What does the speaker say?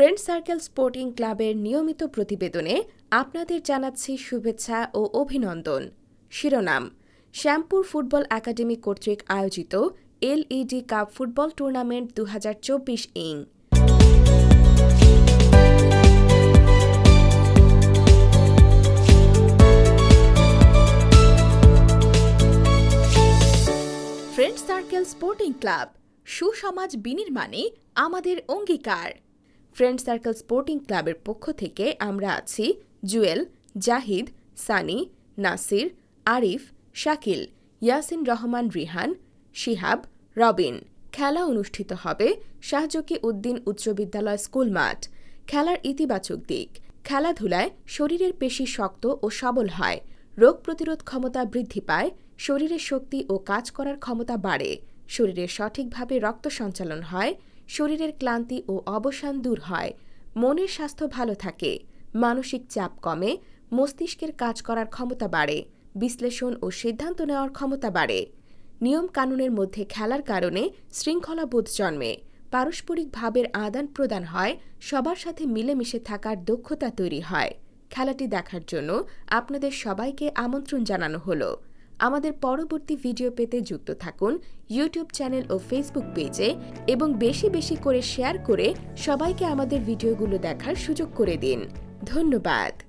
Friend circle sporting ক্লাবের নিয়মিত প্রতিবেদনে আপনাদের জানাচ্ছি শুভেচ্ছা ও অভিনন্দন। শিরোনাম, শ্যামপুর ফুটবল একাডেমি কর্তৃক আয়োজিত এলইডি কাপ ফুটবল টুর্নামেন্ট দু হাজার চব্বিশ ইং। ফ্রেন্ড সার্কেল স্পোর্টিং ক্লাব সুসমাজ বিনির্মাণে আমাদের অঙ্গীকার। ফ্রেন্ড সার্কেল স্পোর্টিং ক্লাবের পক্ষ থেকে আমরা আছি জুয়েল, জাহিদ, সানি, নাসির, আরিফ, শাকিল, ইয়াসিন রহমান রিহান, শিহাব, রবিন। খেলা অনুষ্ঠিত হবে শাহজকি উদ্দিন উচ্চ বিদ্যালয় স্কুল মাঠ। খেলার ইতিবাচক দিক। খেলাধুলায় শরীরের পেশি শক্ত ও সবল হয়। রোগ প্রতিরোধ ক্ষমতা বৃদ্ধি পায়। শরীরের শক্তি ও কাজ করার ক্ষমতা বাড়ে। শরীরে সঠিকভাবে রক্ত সঞ্চালন হয়। শরীরের ক্লান্তি ও অবসান দূর হয়। মনের স্বাস্থ্য ভালো থাকে। মানসিক চাপ কমে। মস্তিষ্কের কাজ করার ক্ষমতা বাড়ে। বিশ্লেষণ ও সিদ্ধান্ত নেওয়ার ক্ষমতা বাড়ে। নিয়ম কানুনের মধ্যে খেলার কারণে শৃঙ্খলাবোধ জন্মে। পারস্পরিক ভাবের আদান প্রদান হয়। সবার সাথে মিলেমিশে থাকার দক্ষতা তৈরি হয়। খেলাটি দেখার জন্য আপনাদের সবাইকে আমন্ত্রণ জানানো হলো। আমাদের পরবর্তী ভিডিও পেতে যুক্ত থাকুন ইউটিউব চ্যানেল ও ফেসবুক পেজে এবং বেশি বেশি করে শেয়ার করে সবাইকে আমাদের ভিডিওগুলো দেখার সুযোগ করে দিন। ধন্যবাদ।